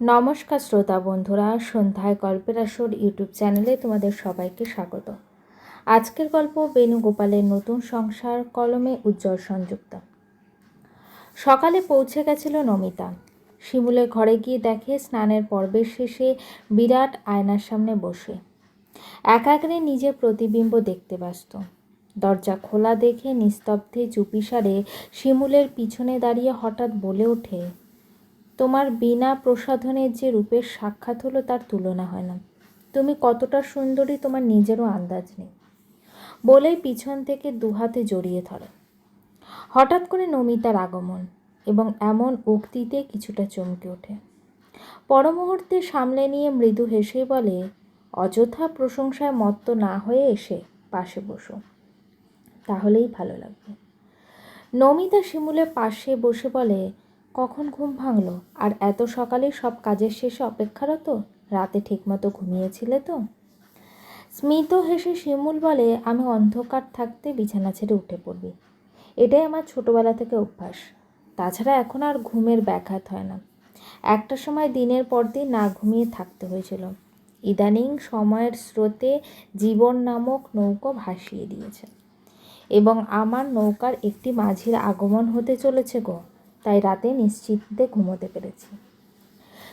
নমস্কার শ্রোতা বন্ধুরা, সন্ধ্যায় গল্পের আসর ইউটিউব চ্যানেলে তোমাদের সবাইকে স্বাগত। আজকের গল্প বেণুগোপালের নতুন সংসার কলমে উজ্জ্বল সংযুক্ত। সকালে পৌঁছে গেছিল নমিতা। শিমুলের ঘরে গিয়ে দেখে স্নানের পর্বের শেষে বিরাট আয়নার সামনে বসে। একাগ্রে নিজের প্রতিবিম্ব দেখতে ব্যস্ত। দরজা খোলা দেখে নিস্তব্ধে চুপিসারে শিমুলের পিছনে দাঁড়িয়ে হঠাৎ বলে ওঠে তোমার বিনা প্রসাধনের যে রূপের সাক্ষাৎ হলো তার তুলনা হয় না। তুমি কতটা সুন্দরী তোমার নিজেরও আন্দাজ নেই। বলেই পিছন থেকে দুহাতে জড়িয়ে ধরে। হঠাৎ করে নমিতার আগমন এবং এমন উক্তিতে কিছুটা চমকে ওঠে। পরমুহূর্তে সামলে নিয়ে মৃদু হেসে বলে, অযথা প্রশংসায় মত্ত না হয়ে এসে পাশে বসো। তাহলেই ভালো লাগবে। নমিতা শিমুলের পাশে বসে বলে কখন ঘুম ভাঙলো? আর এত সকালে সব কাজের শেষে অপেক্ষারত? রাতে ঠিকমতো ঘুমিয়েছিলে তো? স্মিত হেসে শিমুল বলে, আমি অন্ধকার থাকতে বিছানা ছেড়ে উঠে পড়বি। এটাই আমার ছোটোবেলা থেকে অভ্যাস। তাছাড়া এখন আর ঘুমের ব্যাঘাত হয় না। একটা সময় দিনের পর দিন না ঘুমিয়ে থাকতে হয়েছিল। ইদানিং সময়ের স্রোতে জীবন নামক নৌকো ভাসিয়ে দিয়েছে। এবং আমার নৌকার একটি মাঝির আগমন হতে চলেছে গো। তাই রাতে নিশ্চিন্তে ঘুমোতে পেরেছি।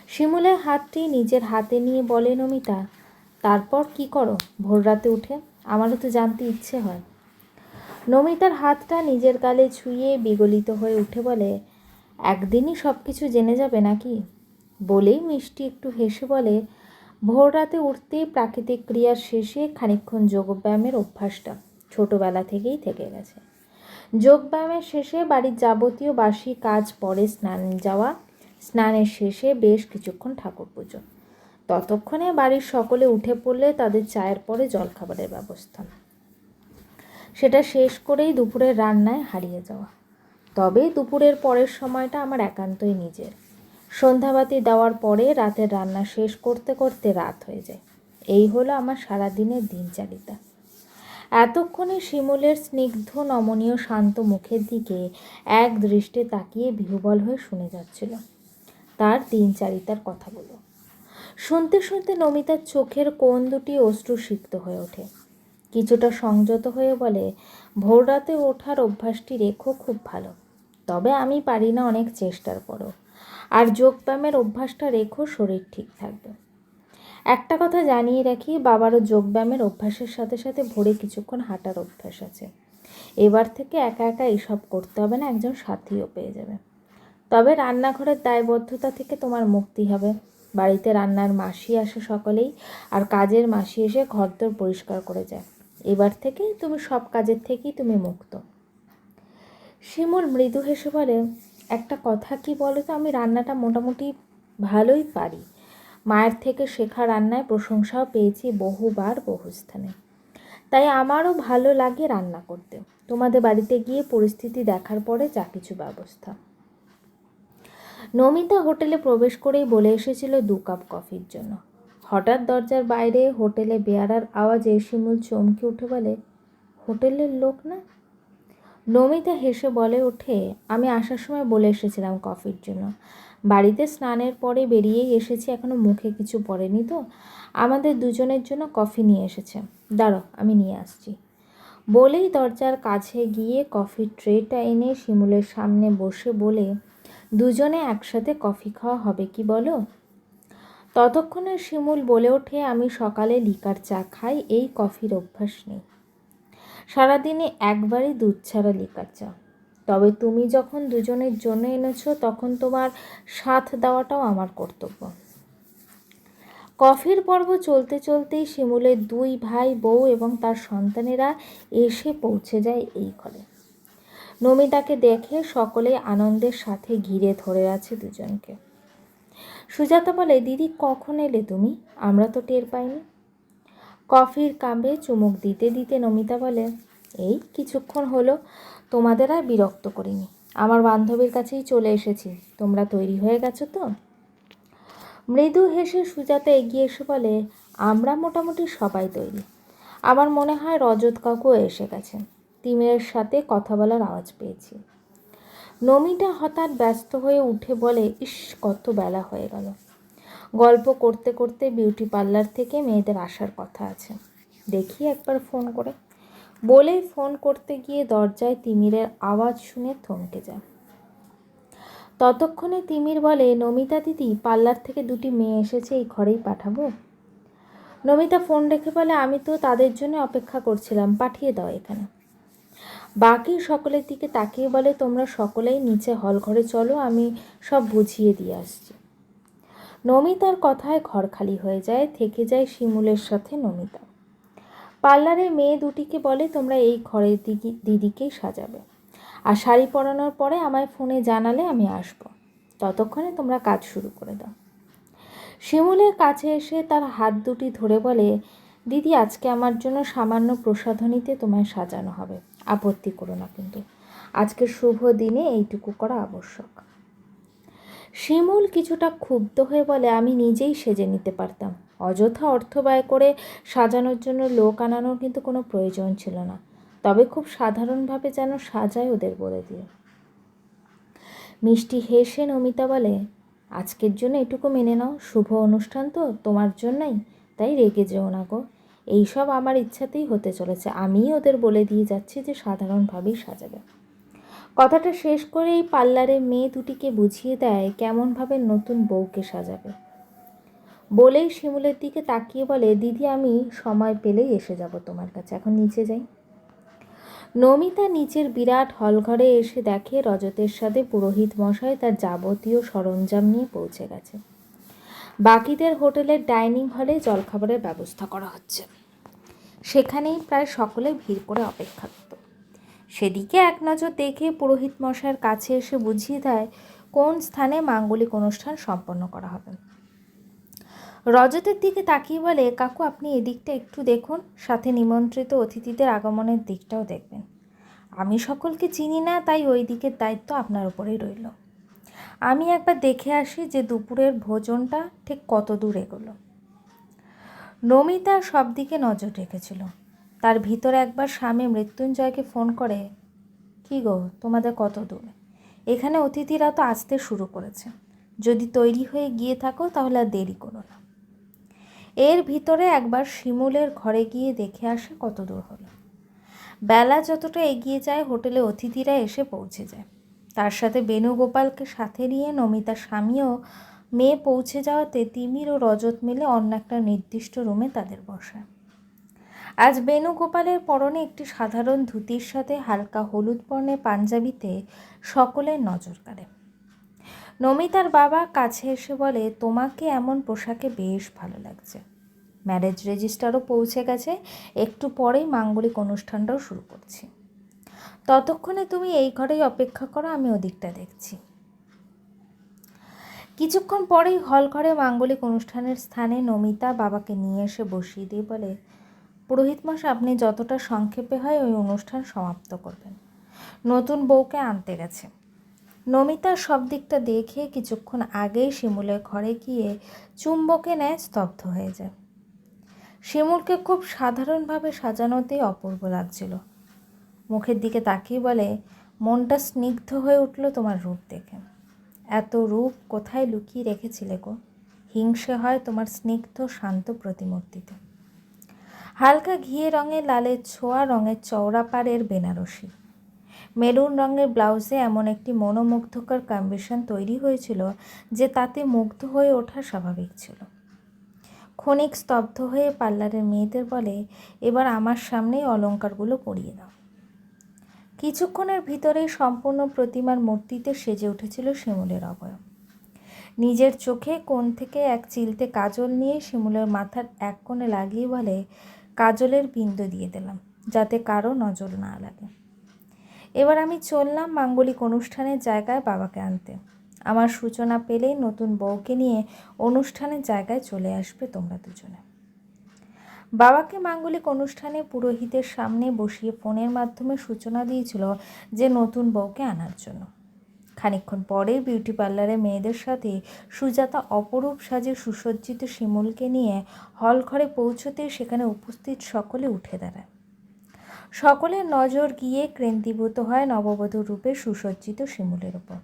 শিমুলের হাতটি নিজের হাতে নিয়ে বলে, নমিতা, তারপর কি করো? ভোর রাতে উঠে আমারও তো জানতে ইচ্ছে হয়। নমিতার হাতটা নিজের গালে ছুঁয়ে বিগলিত হয়ে উঠে বলে, একদিনই সব কিছু জেনে যাবে নাকি? বলেই মিষ্টি একটু হেসে বলে, ভোর রাতে উঠতেই প্রাকৃতিক ক্রিয়ার শেষে খানিক্ষণ যোগব্যায়ামের অভ্যাসটা ছোটোবেলা থেকেই থেকে গেছে। যোগব্যায়ামের শেষে বাড়ির যাবতীয় বাসি কাজ পরে স্নান যাওয়া, স্নানের শেষে বেশ কিছুক্ষণ ঠাকুর পুজো। ততক্ষণে বাড়ির সকলে উঠে পড়লে তাদের চায়ের পরে জলখাবারের ব্যবস্থা। সেটা শেষ করেই দুপুরের রান্নায় হারিয়ে যাওয়া। তবে দুপুরের পরের সময়টা আমার একান্তই নিজের। সন্ধ্যাবাতি দেওয়ার পরে রাতের রান্না শেষ করতে করতে রাত হয়ে যায়। এই হলো আমার সারাদিনের দিনচারিতা এতক্ষণে শিমুলের স্নিগ্ধ, নমনীয়, শান্ত মুখের দিকে এক দৃষ্টে তাকিয়ে বিহুবল হয়ে শুনে যাচ্ছিল। তার দিনচারিতার কথাগুলো শুনতে শুনতে নমিতার চোখের কোণ দুটি অশ্রু সিক্ত হয়ে ওঠে। কিছুটা সংযত হয়ে বলে, ভোর রাতে ওঠার অভ্যাসটি রেখো, খুব ভালো। তবে আমি পারি না অনেক চেষ্টার পরও। আর যোগব্যায়ামের অভ্যাসটা রেখো, শরীর ঠিক থাকবে। একটা কথা জানিয়ে রাখি, বাবারও যোগব্যায়ামের অভ্যাসের সাথে সাথে ভোরে কিছুক্ষণ হাঁটার অভ্যাস আছে। এবার থেকে একা একা এইসব করতে হবে না, একজন সাথীও পেয়ে যাবে। তবে রান্নাঘরের দায়বদ্ধতা থেকে তোমার মুক্তি হবে। বাড়িতে রান্নার মাসি আসে সকলেই, আর কাজের মাসি এসে ঘরদোর পরিষ্কার করে যায়। এবার থেকে তুমি সব কাজের থেকেই তুমি মুক্ত। শিমুল মৃদু হেসে বলে, একটা কথা কি বলো তো আমি রান্নাটা মোটামুটি ভালোই পারি। মায়ের থেকে শেখা রান্নায় প্রশংসাও পেয়েছি বহুবার বহু স্থানে। তাই আমারও ভালো লাগে রান্না করতে। তোমাদের বাড়িতে গিয়ে পরিস্থিতি দেখার পরে যা কিছু ব্যবস্থা। নমিতা হোটেলে প্রবেশ করেই বলে এসেছিল দু কাপ কফির জন্য। হঠাৎ দরজার বাইরে হোটেলে বেয়ারার আওয়াজে শিমুল চমকে উঠে বলে, হোটেলের লোক না? নমিতা হেসে বলে ওঠে, আমি আসার সময় বলে এসেছিলাম কফির জন্য। বাড়িতে স্নানের পরে বেরিয়েই এসেছি এখনও মুখে কিছু পড়েনি তো। আমাদের দুজনের জন্য কফি নিয়ে এসেছে। দাঁড়ো আমি নিয়ে আসছি। বলেই দরজার কাছে গিয়ে কফির ট্রেটা এনে শিমুলের সামনে বসে বলে, দুজনে একসাথে কফি খাওয়া হবে কি বলো? ততক্ষণে শিমুল বলে ওঠে, আমি সকালে লিকার চা খাই, এই কফির অভ্যাস নেই। সারাদিনে একবারই দুধ ছাড়া লিকার চা। তবে তুমি যখন দুজনের জন্য এনেছো, তখন তোমার সাথ দেওয়াটাও আমার কর্তব্য। কফির পর্ব চলতে চলতেই শিমুলের দুই ভাই বউ এবং তার সন্তানেরা এসে পৌঁছে যায় এই ঘরে। নমিতাকে দেখে সকলে আনন্দের সাথে ঘিরে ধরে আছে দুজনকে। সুজাতা বলে, দিদি, কখন এলে তুমি? আমরা তো টের পাইনি। কফির কামে চুমুক দিতে দিতে নমিতা বলে, এই কিছুক্ষণ হলো, তোমাদের আর বিরক্ত করিনি। আমার বান্ধবীর কাছেই চলে এসেছি। তোমরা তৈরি হয়ে গেছো তো? মৃদু হেসে সুজাতা এগিয়ে এসে বলে, আমরা মোটামুটি সবাই তৈরি। আমার মনে হয় রজত কাকু এসে গেছেন তিমিরের সাথে কথা বলার আওয়াজ পেয়েছি। নমিটা হঠাৎ ব্যস্ত হয়ে উঠে বলে, ইস, কত বেলা হয়ে গেল। গল্প করতে করতে বিউটি পার্লার থেকে মেয়েদের আসার কথা আছে। দেখি একবার ফোন করে। বলেই ফোন করতে গিয়ে দরজায় তিমিরের আওয়াজ শুনে থমকে যায়। ততক্ষণে তিমির বলে, নমিতা দিদি, পার্লার থেকে দুটি মেয়ে এসেছে, এই ঘরেই পাঠাবো? নমিতা ফোন রেখে বলে, আমি তো তাদের জন্য অপেক্ষা করছিলাম, পাঠিয়ে দাও এখানে। বাকি সকলের দিকে তাকিয়ে বলে, তোমরা সকলেই নিচে হল ঘরে চলো, আমি সব বুঝিয়ে দিয়ে আসছি। নমিতার কথায় ঘর খালি হয়ে যায়, থেকে যায় শিমুলের সাথে নমিতা। পার্লারে মেয়ে দুটিকে বলে, তোমরা এই ঘরের দিদি দিদিকেই সাজাবে। আর শাড়ি পরানোর পরে আমায় ফোনে জানালে আমি আসব। ততক্ষণে তোমরা কাজ শুরু করে দাও। শিমুলের কাছে এসে তার হাত দুটি ধরে বলে, দিদি, আজকে আমার জন্য সামান্য প্রসাধনীতে তোমায় সাজানো হবে। আপত্তি করো না কিন্তু। আজকের শুভ দিনে এইটুকু করা আবশ্যক। শিমুল কিছুটা ক্ষুব্ধ হয়ে বলে, আমি নিজেই সেজে নিতে পারতাম। অযথা অর্থ ব্যয় করে সাজানোর জন্য লোক আনানোর কিন্তু কোনো প্রয়োজন ছিল না। তবে খুব সাধারণভাবে যেন সাজায় ওদের বলে দিয়ে। মিষ্টি হেসে নমিতা বলে, আজকের জন্য এটুকু মেনে নাও। শুভ অনুষ্ঠান তো তোমার জন্যই। তাই রেগে যেও না গো। এইসব আমার ইচ্ছাতেই হতে চলেছে। আমিই ওদের বলে দিয়ে যাচ্ছি যে সাধারণভাবেই সাজাবে। কথাটা শেষ করেই এই পার্লারে মেয়ে দুটিকে বুঝিয়ে দেয় কেমনভাবে নতুন বউকে সাজাবে। বলেই শিমুলের দিকে তাকিয়ে বলে, দিদি, আমি সময় পেলেই এসে যাব তোমার কাছে, এখন নিচে যাই। নমিতা নিচের বিরাট হলঘরে এসে দেখে রজতের সাথে পুরোহিত মশাই তার যাবতীয় সরঞ্জাম নিয়ে পৌঁছে গেছে। বাকিদের হোটেলের ডাইনিং হলে জলখাবারের ব্যবস্থা করা হচ্ছে। সেখানেই প্রায় সকলে ভিড় করে অপেক্ষারত সেদিকে এক নজর দেখে পুরোহিত মশাইয়ের কাছে এসে বুঝিয়ে দেয়, কোন স্থানে মাঙ্গলিক অনুষ্ঠান সম্পন্ন করা হবে। রজতের দিকে তাকিয়ে বলে, কাকু, আপনি এদিকটা একটু দেখুন, সাথে নিমন্ত্রিত অতিথিদের আগমনের দিকটাও দেখবেন। আমি সকলকে চিনি না, তাই ওই দিকের দায়িত্ব আপনার উপরেই রইল। আমি একবার দেখে আসি যে দুপুরের ভোজনটা ঠিক কত দূর এগোলো। নমিতা সব দিকে নজর রেখেছিল। তার ভিতরে একবার স্বামী মৃত্যুঞ্জয়কে ফোন করে, কি গো, তোমাদের কত দূর? এখানে অতিথিরা তো আসতে শুরু করেছে। যদি তৈরি হয়ে গিয়ে থাকো, তাহলে আর দেরি করো না। এর ভিতরে একবার শিমুলের ঘরে গিয়ে দেখে আসে কত দূর হলো। বেলা যতটা এগিয়ে যায়, হোটেলে অতিথিরা এসে পৌঁছে যায়। তার সাথে বেণুগোপালকে সাথে নিয়ে নমিতা স্বামীও মেয়ে পৌঁছে যাওয়াতে তিমির ও রজত মিলে অন্য একটা নির্দিষ্ট রুমে তাদের বসায়। আজ বেণুগোপালের পরনে একটি সাধারণ ধুতির সাথে হালকা হলুদ বর্ণের পাঞ্জাবিতে সকলের নজর কাড়ে। নমিতার বাবা কাছে এসে বলে, তোমাকে এমন পোশাকে বেশ ভালো লাগছে। ম্যারেজ রেজিস্টারও পৌঁছে গেছে। একটু পরেই মাঙ্গলিক অনুষ্ঠানটাও শুরু করছি। ততক্ষণে তুমি এই ঘরেই অপেক্ষা করো, আমি ওদিকটা দেখছি। কিছুক্ষণ পরেই হল ঘরে মাঙ্গলিক অনুষ্ঠানের স্থানে নমিতা বাবাকে নিয়ে এসে বসিয়ে দিয়ে বলে পুরোহিত মাস আপনি যতটা সংক্ষেপে হয় ওই অনুষ্ঠান সমাপ্ত করবেন। নতুন বউকে আনতে গেছে। নমিতা সব দিকটা দেখে কিছুক্ষণ আগেই শিমুলের ঘরে গিয়ে চুম্বকে নেয় স্তব্ধ হয়ে যায়। শিমুলকে খুব সাধারণভাবে সাজানোতেই অপূর্ব লাগছিল। মুখের দিকে তাকিয়ে বলে, মনটা স্নিগ্ধ হয়ে উঠল তোমার রূপ দেখে। এত রূপ কোথায় লুকিয়ে রেখেছিলে গো? হিংসে হয় তোমার স্নিগ্ধ শান্ত প্রতিমূর্তিতে। হালকা ঘিয়ে রঙের লালের ছোঁয়া রঙের চওড়া পাড়ের বেনারসি। মেরুন রঙের ব্লাউজে এমন একটি মনোমুগ্ধকর কম্বিশন তৈরি হয়েছিল যে তাতে মুগ্ধ হয়ে ওঠা স্বাভাবিক ছিল। ক্ষণিক স্তব্ধ হয়ে পার্লারের মেয়েদের বলে, এবার আমার সামনেই অলঙ্কারগুলো পরিয়ে দাও। কিছুক্ষণের ভিতরেই সম্পূর্ণ প্রতিমার মূর্তিতে সেজে উঠেছিল শিমুলের অবয়ব। নিজের চোখে কোণ থেকে এক চিলতে কাজল নিয়ে শিমুলের মাথার এক কোণে লাগিয়ে বলে কাজলের বিন্দু দিয়ে দিলাম, যাতে কারও নজর না লাগে। এবার আমি চললাম মাঙ্গলিক অনুষ্ঠানের জায়গায় বাবাকে আনতে। আমার সূচনা পেলেই নতুন বউকে নিয়ে অনুষ্ঠানের জায়গায় চলে আসবে তোমরা দুজনে। বাবাকে মাঙ্গলিক অনুষ্ঠানে পুরোহিতের সামনে বসিয়ে ফোনের মাধ্যমে সূচনা দিয়েছিল যে নতুন বউকে আনার জন্য। খানিকক্ষণ পরে বিউটি পার্লারে মেয়েদের সাথে সুজাতা অপরূপ সাজে সুসজ্জিত শিমুলকে নিয়ে হল ঘরে পৌঁছতে সেখানে উপস্থিত সকলে উঠে দাঁড়ায়। সকলের নজর গিয়ে ক্রেন্তিভূত হয় নববধূ রূপে সুসজ্জিত শিমুলের ওপর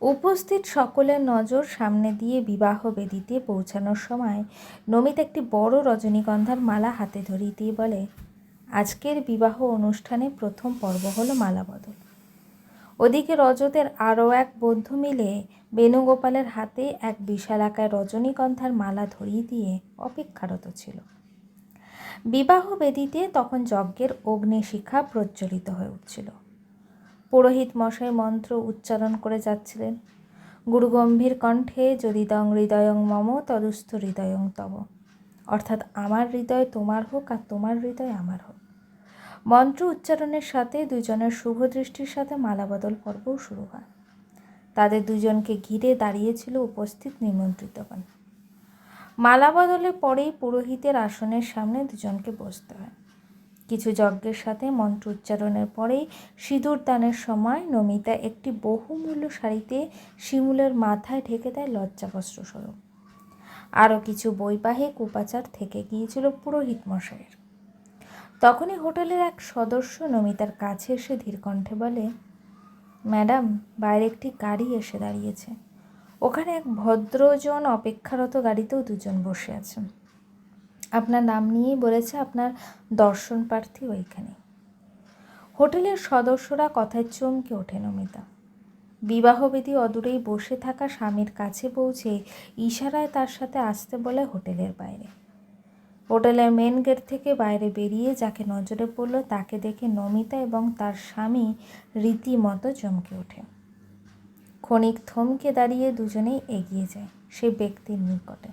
উপস্থিত সকলের নজর সামনে দিয়ে বিবাহ বেদিতে পৌঁছানোর সময় নমিত একটি বড় রজনীগন্ধার মালা হাতে ধরিয়ে দিয়ে বলে, আজকের বিবাহ অনুষ্ঠানে প্রথম পর্ব হলো মালা বদল ওদিকে রজতের আরও এক বন্ধু মিলে বেণুগোপালের হাতে এক বিশালাকায় রজনীগন্ধার মালা ধরিয়ে দিয়ে অপেক্ষারত ছিল। বিবাহ বেদিতে তখন যজ্ঞের অগ্নিশিখা প্রজ্বলিত হয়ে উঠছিল। পুরোহিত মশাই মন্ত্র উচ্চারণ করে যাচ্ছিলেন। গুরুগম্ভীর কণ্ঠে যদিদং হৃদয়ং মম, তদুস্থ হৃদয়ং তব। অর্থাৎ আমার হৃদয় তোমার হোক আর তোমার হৃদয় আমার হোক। মন্ত্র উচ্চারণের সাথে দুজনের শুভ দৃষ্টির সাথে মালাবদল পর্বও শুরু হয়। তাদের দুজনকে ঘিরে দাঁড়িয়েছিল উপস্থিত নিমন্ত্রিতগণ মালা বদলের পরেই পুরোহিতের আসনের সামনে দুজনকে বসতে হয়। কিছু যজ্ঞের সাথে মন্ত্র উচ্চারণের পরেই সিঁদুর দানের সময় নমিতা একটি বহুমূল্য শাড়িতে শিমুলের মাথায় ঢেকে দেয় লজ্জাবস্ত্র স্বরূপ আরও কিছু বৈবাহিক উপাচার থেকে গিয়েছিল পুরোহিত মশাইয়ের। তখনই হোটেলের এক সদস্য নমিতার কাছে এসে ধীরকণ্ঠে বলে, ম্যাডাম, বাইরে একটি গাড়ি এসে দাঁড়িয়েছে। ওখানে এক ভদ্রজন অপেক্ষারত গাড়িতেও দুজন বসে আছেন। আপনার নাম নিয়েই বলেছে আপনার দর্শন প্রার্থী ওইখানে। হোটেলের সদস্যরা কথায় চমকে ওঠে নমিতা। বিবাহবিধি অদূরেই বসে থাকা স্বামীর কাছে পৌঁছে ইশারায় তার সাথে আসতে বলে হোটেলের বাইরে। হোটেলের মেন গেট থেকে বাইরে বেরিয়ে যাকে নজরে পড়ল, তাকে দেখে নমিতা এবং তার স্বামী রীতিমতো চমকে ওঠে। ক্ষণিক থমকে দাঁড়িয়ে দুজনেই এগিয়ে যায় সে ব্যক্তির নিকটে।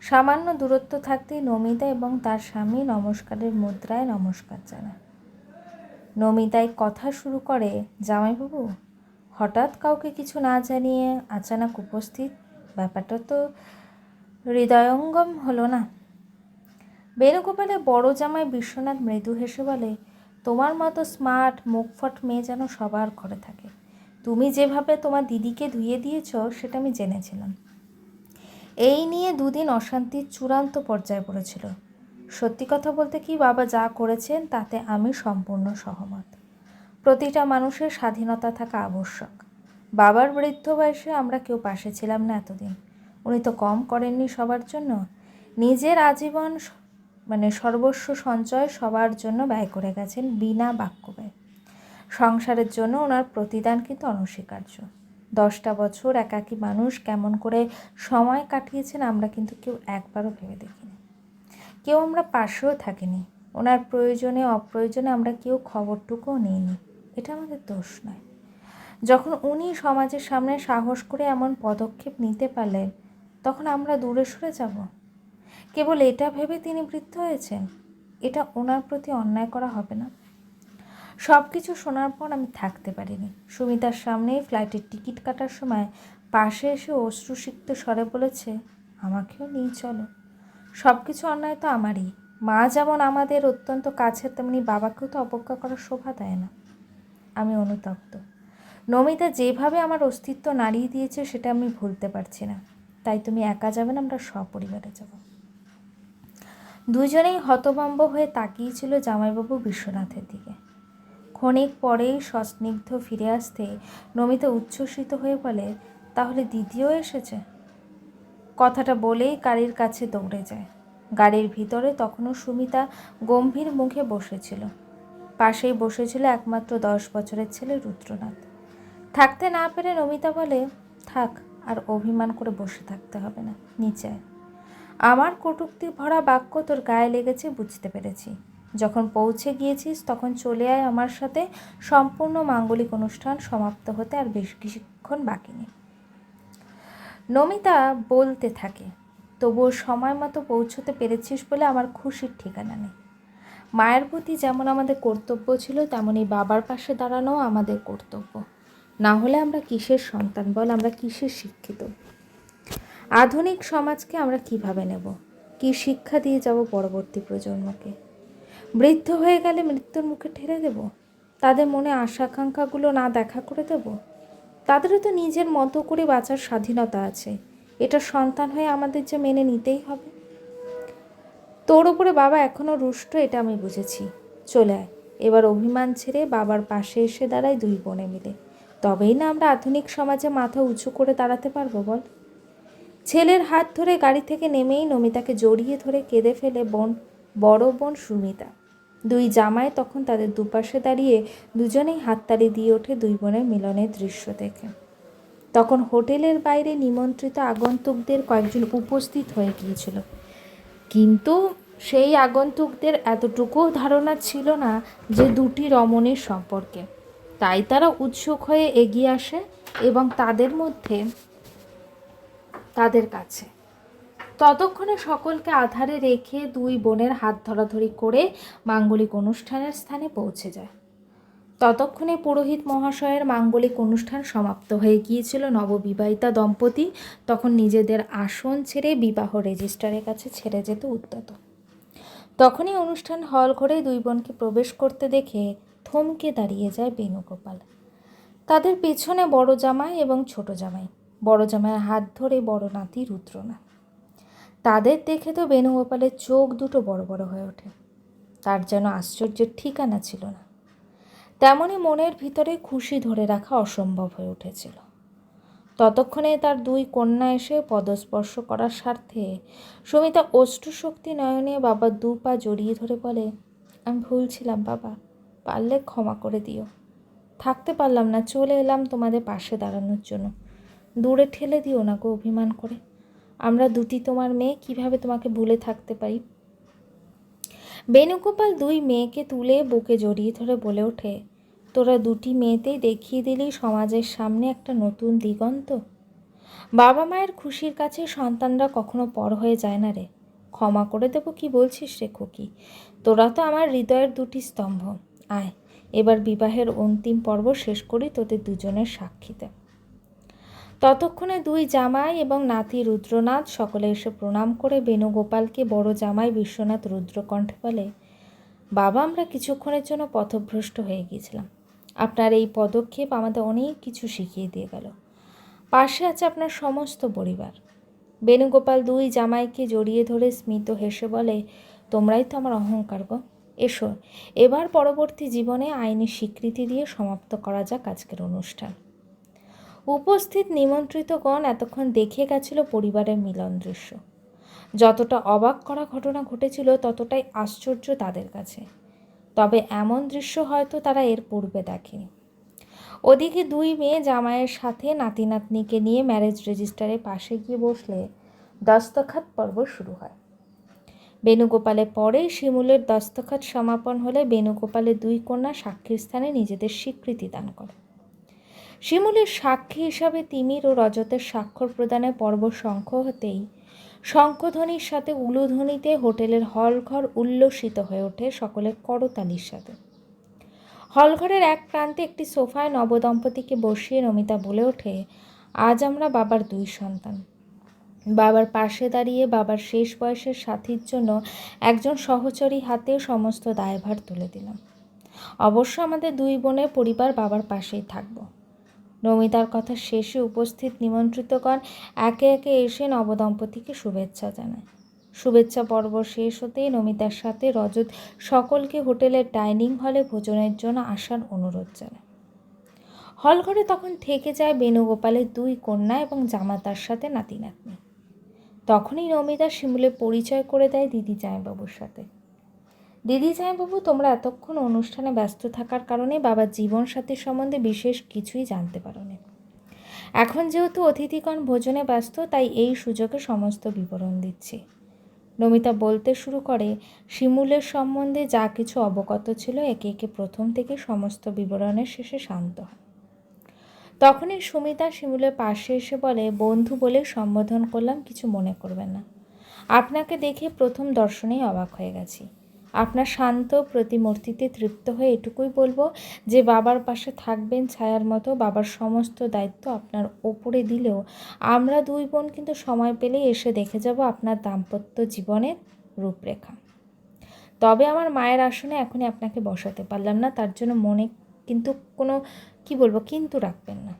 সামান্য দূরত্ব থাকতেই নমিতা এবং তার স্বামী নমস্কারের মুদ্রায় নমস্কার জানায়। নমিতায় কথা শুরু করে, জামাইবাবু, হঠাৎ কাউকে কিছু না জানিয়ে আচানক উপস্থিত? ব্যাপারটা তো হৃদয়ঙ্গম হলো না। বেণুগোপালের বড় জামাই বিশ্বনাথ মৃদু হেসে বলে, তোমার মতো স্মার্ট, মুখফট মেয়ে যেন সবার ঘরে থাকে। তুমি যেভাবে তোমার দিদিকে ধুয়ে দিয়েছ, সেটা আমি জেনেছিলাম। এই নিয়ে দুদিন অশান্তির চূড়ান্ত পর্যায়ে পড়েছিল। সত্যি কথা বলতে কি বাবা যা করেছেন, তাতে আমি সম্পূর্ণ সহমত। প্রতিটা মানুষের স্বাধীনতা থাকা আবশ্যক। বাবার বৃদ্ধ বয়সে আমরা কেউ পাশে ছিলাম না এতদিন। উনি তো কম করেননি সবার জন্য। নিজের আজীবন মানে সর্বস্ব সঞ্চয় সবার জন্য ব্যয় করে গেছেন বিনা বাক্য। ব্যয় সংসারের জন্য ওনার প্রতিদান কিন্তু অনস্বীকার্য। দশটা বছর একাকী মানুষ কেমন করে সময় কাটিয়েছেন আমরা কিন্তু কেউ একবারও ভেবে দেখিনি। কেউ আমরা পাশেও থাকিনি। ওনার প্রয়োজনে অপ্রয়োজনে আমরা কেউ খবরটুকুও নিইনি। এটা আমাদের দোষ নয়। যখন উনি সমাজের সামনে সাহস করে এমন পদক্ষেপ নিতে পারলেন, তখন আমরা দূরে সরে যাব। কেবল এটা ভেবে তিনি বৃদ্ধ হয়েছেন? এটা ওনার প্রতি অন্যায় করা হবে না। সব কিছু শোনার পর আমি থাকতে পারিনি। সুমিতার সামনেই ফ্লাইটের টিকিট কাটার সময় পাশে এসে অশ্রুসিক্ত স্বরে বলেছে, আমাকেও নিয়ে চলো। সব কিছু অন্যায় তো আমারই। মা যেমন আমাদের অত্যন্ত কাছের, তেমনি বাবাকেও তো অবজ্ঞা করার শোভা দেয় না। আমি অনুতপ্ত। নমিতা যেভাবে আমার অস্তিত্ব নাড়িয়ে দিয়েছে, সেটা আমি ভুলতে পারছি না। তাই তুমি একা যাবে না, আমরা সপরিবারে যাব। দুজনেই হতভম্ব হয়ে তাকিয়েছিল জামাইবাবু বিশ্বনাথের দিকে। ক্ষণিক পরেই সস্নিগ্ধ ফিরে আসতে নমিতা উচ্ছ্বসিত হয়ে বলে, তাহলে দিদিও এসেছে? কথাটা বলেই গাড়ির কাছে দৌড়ে যায়। গাড়ির ভিতরে তখনও সুমিতা গম্ভীর মুখে বসেছিল। পাশেই বসেছিল একমাত্র দশ বছরের ছেলে রুদ্রনাথ। থাকতে না পেরে নমিতা বলে, থাক, আর অভিমান করে বসে থাকতে হবে না, নিচে। আমার কটুক্তি ভরা বাক্য তোর গায়ে লেগেছে বুঝতে পেরেছি। যখন পৌঁছে গিয়েছিস, তখন চলে আয় আমার সাথে। সম্পূর্ণ মাঙ্গলিক অনুষ্ঠান সমাপ্ত হতে আর বেশ কিছুক্ষণ বাকি নেই। নমিতা বলতে থাকে, তবুও সময় মতো পৌঁছতে পেরেছিস বলে আমার খুশির ঠিকানা নেই। মায়ের প্রতি যেমন আমাদের কর্তব্য ছিল তেমনই বাবার পাশে দাঁড়ানোও আমাদের কর্তব্য। না হলে আমরা কিসের সন্তান বল, আমরা কিসের শিক্ষিত? আধুনিক সমাজকে আমরা কীভাবে নেব? কি শিক্ষা দিয়ে যাব পরবর্তী প্রজন্মকে? বৃদ্ধ হয়ে গেলে মৃত্যুর মুখে ঠেলে দেব? তাদের মনে আশাকাঙ্ক্ষাগুলো না দেখা করে দেব? তাদেরও তো নিজের মতো করে বাঁচার স্বাধীনতা আছে। এটা সন্তান হয়ে আমাদের যে মেনে নিতেই হবে। তোর ওপরে বাবা এখনও রুষ্ট, এটা আমি বুঝেছি। চলে আয়। এবার অভিমান ছেড়ে বাবার পাশে এসে দাঁড়ায় দুই বোনে মিলে। তবেই না আমরা আধুনিক সমাজে মাথা উঁচু করে দাঁড়াতে পারব বল? ছেলের হাত ধরে গাড়ি থেকে নেমেই নমিতাকে জড়িয়ে ধরে কেঁদে ফেলে বোন, বড় বোন সুমিতা। দুই জামাই তখন তাদের দুপাশে দাঁড়িয়ে দুজনেই হাততালি দিয়ে ওঠে দুই বোনের মিলনের দৃশ্য দেখে। তখন হোটেলের বাইরে নিমন্ত্রিত আগন্তুকদের কয়েকজন উপস্থিত হয়ে গিয়েছিল। কিন্তু সেই আগন্তুকদের এতটুকুও ধারণা ছিল না যে দুটি রমণীর সম্পর্কে। তাই তারা উৎসুক হয়ে এগিয়ে আসে এবং তাদের মধ্যে তাদের কাছে। ততক্ষণে সকলকে আধারে রেখে দুই বোনের হাত ধরাধরি করে মাঙ্গলিক অনুষ্ঠানের স্থানে পৌঁছে যায়। ততক্ষণে পুরোহিত মহাশয়ের মাঙ্গলিক অনুষ্ঠান সমাপ্ত হয়ে গিয়েছিল নববিবাহিতা দম্পতি। তখন নিজেদের আসন ছেড়ে বিবাহ রেজিস্ট্রারের কাছে ছেড়ে যেতে উদ্যত। তখনই অনুষ্ঠান হল ঘরে দুই বোনকে প্রবেশ করতে দেখে থমকে দাঁড়িয়ে যায় বেণুগোপাল। তাদের পেছনে বড় জামাই এবং ছোট জামাই। বড় জামাইয়ের হাত ধরে বড় নাতি রুদ্রনাথ তাদের দেখে তো বেণুগোপালের চোখ দুটো বড় বড় হয়ে ওঠে। তার যেন আশ্চর্যের ঠিকানা ছিল না। তেমনই মনের ভিতরে খুশি ধরে রাখা অসম্ভব হয়ে উঠেছিল। ততক্ষণে তার দুই কন্যা এসে পদস্পর্শ করার স্বার্থে সুমিতা অষ্টশক্তি নয়নে বাবার দু পা জড়িয়ে ধরে বলে, আমি ভুলছিলাম বাবা, পারলে ক্ষমা করে দিও। থাকতে পারলাম না, চলে এলাম তোমাদের পাশে দাঁড়ানোর জন্য। দূরে ঠেলে দিও না গো অভিমান করে। আমরা দুটি তোমার মেয়ে, কীভাবে তোমাকে ভুলে থাকতে পারি? বেণুগোপাল দুই মেয়েকে তুলে বুকে জড়িয়ে ধরে বলে ওঠে, তোরা দুটি মেয়েতেই দেখিয়ে দিলি সমাজের সামনে একটা নতুন দিগন্ত? বাবা মায়ের খুশির কাছে সন্তানরা কখনো পর হয়ে যায় না রে। ক্ষমা করে দেবো কি বলছিস রে খুকি? তোরা তো আমার হৃদয়ের দুটি স্তম্ভ। আয়, এবার বিবাহের অন্তিম পর্ব শেষ করি তোদের দুজনের সাক্ষীতে। ততক্ষণে দুই জামাই এবং নাতি রুদ্রনাথ সকলে এসে প্রণাম করে বেণুগোপালকে বড় জামাই বিশ্বনাথ রুদ্রকণ্ঠে বলে, বাবা, আমরা কিছুক্ষণের জন্য পথভ্রষ্ট হয়ে গিয়েছিলাম। আপনার এই পদক্ষেপ আমাদের অনেক কিছু শিখিয়ে দিয়ে গেল। পাশে আছে আপনার সমস্ত পরিবার বেণুগোপাল দুই জামাইকে জড়িয়ে ধরে স্মিত হেসে বলে, তোমরাই তো আমার অহংকার গো। এসো, এবার পরবর্তী জীবনে আইনি স্বীকৃতি দিয়ে সমাপ্ত করা যাক আজকের অনুষ্ঠান। উপস্থিত নিমন্ত্রিতগণ এতক্ষণ দেখে গেছিল পরিবারের মিলন দৃশ্য। যতটা অবাক করা ঘটনা ঘটেছিল, ততটাই আশ্চর্য তাদের কাছে। তবে এমন দৃশ্য হয়তো তারা এর পূর্বে দেখেনি। ওদিকে দুই মেয়ে জামাইয়ের সাথে নাতি নাতনিকে নিয়ে ম্যারেজ রেজিস্টারের পাশে গিয়ে বসলে দস্তখাত পর্ব শুরু হয়। বেণুগোপালের পরে শিমুলের দস্তখাত সমাপন হলে বেণুগোপালের দুই কন্যা সাক্ষীর স্থানে নিজেদের স্বীকৃতি দান করে। শিমুলের সাক্ষী হিসাবে তিমির ও রজতের স্বাক্ষর প্রদানের পর্ব শঙ্খ হতেই শঙ্খধ্বনির সাথে উলুধ্বনিতে হোটেলের হলঘর উল্লসিত হয়ে ওঠে সকলের করতালির সাথে। হলঘরের এক প্রান্তে একটি সোফায় নবদম্পতিকে বসিয়ে নমিতা বলে ওঠে, আজ আমরা বাবার দুই সন্তান। বাবার পাশে দাঁড়িয়ে বাবার শেষ বয়সের সাথীর জন্য একজন সহচরী হাতে সমস্ত দায়ভার তুলে দিলাম। অবশ্য আমাদের দুই বোনের পরিবার বাবার পাশেই থাকব। নমিতার কথা শেষে উপস্থিত নিমন্ত্রিতগণ একে একে এসে নবদম্পতিকে শুভেচ্ছা জানায়। শুভেচ্ছা পর্ব শেষ হতেই নমিতার সাথে রজত সকলকে হোটেলের ডাইনিং হলে ভোজনের জন্য আসার অনুরোধ জানায়। হলঘরে তখন থেকে যায় বেণুগোপালের দুই কন্যা এবং জামাতার সাথে নাতি নাতনি তখনই নমিতা শিমুলে পরিচয় করে দেয় দিদি জামাইবাবুর সাথে। দিদি জামাইবাবু, তোমরা এতক্ষণ অনুষ্ঠানে ব্যস্ত থাকার কারণে বাবার জীবনসাথীর সম্বন্ধে বিশেষ কিছুই জানতে পারো না এখন যেহেতু অতিথিগণ ভোজনে ব্যস্ত, তাই এই সুযোগে সমস্ত বিবরণ দিচ্ছি। নমিতা বলতে শুরু করে, শিমুলের সম্বন্ধে যা কিছু অবগত ছিল, একে একে প্রথম থেকে সমস্ত বিবরণের শেষে শান্ত হয়। তখনই সুমিতা শিমুলের পাশে এসে বলে, বন্ধু বলে সম্বোধন করলাম, কিছু মনে করবেন না। আপনাকে দেখে প্রথম দর্শনেই অবাক হয়ে গেছি। আপনার শান্ত প্রতিমূর্তিতে তৃপ্ত হয়ে এটুকুই বলব যে বাবার পাশে থাকবেন ছায়ার মতো, বাবার সমস্ত দায়িত্ব আপনার ওপরে দিলেও আমরা দুই বোন কিন্তু সময় পেলেই এসে দেখে যাব আপনার দাম্পত্য জীবনের রূপরেখা। তবে আমার মায়ের আসনে এখনই আপনাকে বসাতে পারলাম না, তার জন্য মনে কিন্তু কোনো, কি বলব, কিন্তু রাখবেন না।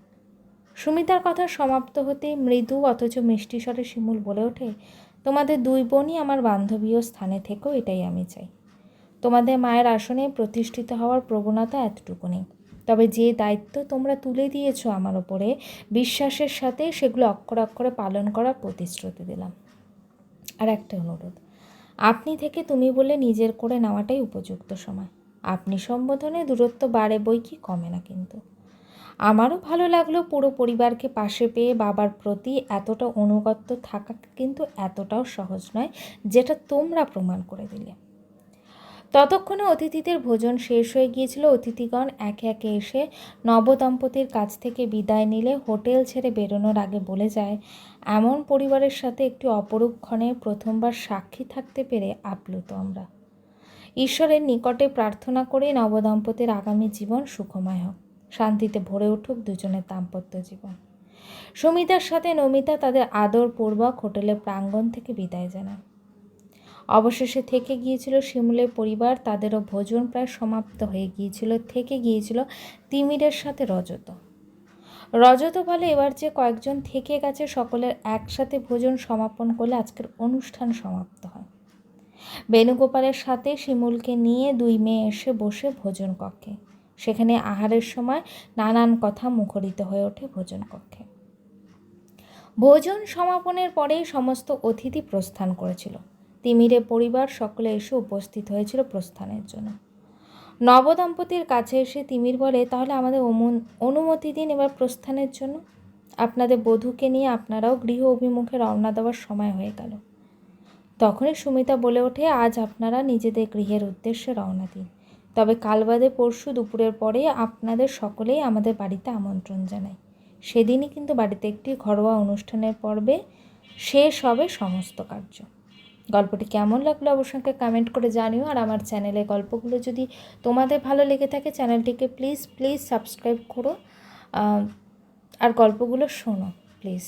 সুমিতার কথা সমাপ্ত হতেই মৃদু অথচ মিষ্টি স্বরে শিমুল বলে ওঠে, তোমাদের দুই বোনই আমার বান্ধবীয় স্থানে থেকেও এটাই আমি চাই। তোমাদের মায়ের আসনে প্রতিষ্ঠিত হওয়ার প্রবণতা এতটুকু নেই তবে যে দায়িত্ব তোমরা তুলে দিয়েছ আমার ওপরে, বিশ্বাসের সাথে সেগুলো অক্ষর অক্ষরে পালন করার প্রতিশ্রুতি দিলাম। আর একটা অনুরোধ, আপনি থেকে তুমি বলে নিজের করে নেওয়াটাই উপযুক্ত সময়। আপনি সম্বোধনে দূরত্ব বাড়ে বই কি কমে না কিন্তু। আমারও ভালো লাগল পুরো পরিবারকে পাশে পেয়ে বাবার প্রতি এতটা অনুগত্য থাকা কিন্তু এতটাও সহজ নয়, যেটা তোমরা প্রমাণ করে দিলে। ততক্ষণে অতিথিদের ভোজন শেষ হয়ে গিয়েছিল। অতিথিগণ একে একে এসে নবদম্পতির কাছ থেকে বিদায় নিলে হোটেল ছেড়ে বেরোনোর আগে বলে যায়, এমন পরিবারের সাথে একটি অপরূপ ক্ষণে প্রথমবার সাক্ষী থাকতে পেরে আপ্লুত আমরা। ঈশ্বরের নিকটে প্রার্থনা করে নবদম্পতির আগামী জীবন সুখময় হোক। শান্তিতে ভরে উঠুক দুজনের দাম্পত্য জীবন। সুমিতার সাথে নমিতা তাদের আদরপূর্বক হোটেলের প্রাঙ্গণ থেকে বিদায় জানান। অবশেষে থেকে গিয়েছিল শিমুলের পরিবার। তাদেরও ভোজন প্রায় সমাপ্ত হয়ে গিয়েছিল, থেকে গিয়েছিল তিমিরের সাথে রজত। রজত বলে এবার যে কয়েকজন থেকে গেছে, সকলের একসাথে ভোজন সমাপন করলে আজকের অনুষ্ঠান সমাপ্ত হয়। বেণুগোপালের সাথে শিমুলকে নিয়ে দুই মেয়ে এসে বসে ভোজন কক্ষে। সেখানে আহারের সময় নানান কথা মুখরিত হয়ে ওঠে ভোজন কক্ষে। ভোজন সমাপনের পরেই সমস্ত অতিথি প্রস্থান করেছিল। তিমিরে পরিবার সকলে এসে উপস্থিত হয়েছিল প্রস্থানের জন্য। নবদম্পতির কাছে এসে তিমির বলে, তাহলে আমাদের অনুমতি দিন এবার প্রস্থানের জন্য। আপনাদের বধূকে নিয়ে আপনারাও গৃহ অভিমুখে রওনা দেওয়ার সময় হয়ে গেল। তখনই সুমিতা বলে ওঠে, আজ আপনারা নিজেদের গৃহের উদ্দেশ্যে রওনা দিন। তবে কাল বাদে পরশু দুপুরের পরে আপনাদের সকলেই আমাদের বাড়িতে আমন্ত্রণ জানাই। সেদিনই কিন্তু বাড়িতে একটি ঘরোয়া অনুষ্ঠানের পর্বে শেষ হবে সমস্ত কার্য। গল্পটি কেমন লাগল অবশ্যই কমেন্ট করে জানিও আর আমার চ্যানেলে গল্পগুলো যদি তোমাদের ভালো লেগে থাকে চ্যানেলটিকে প্লিজ প্লিজ সাবস্ক্রাইব করো। আর গল্পগুলো শোনো প্লিজ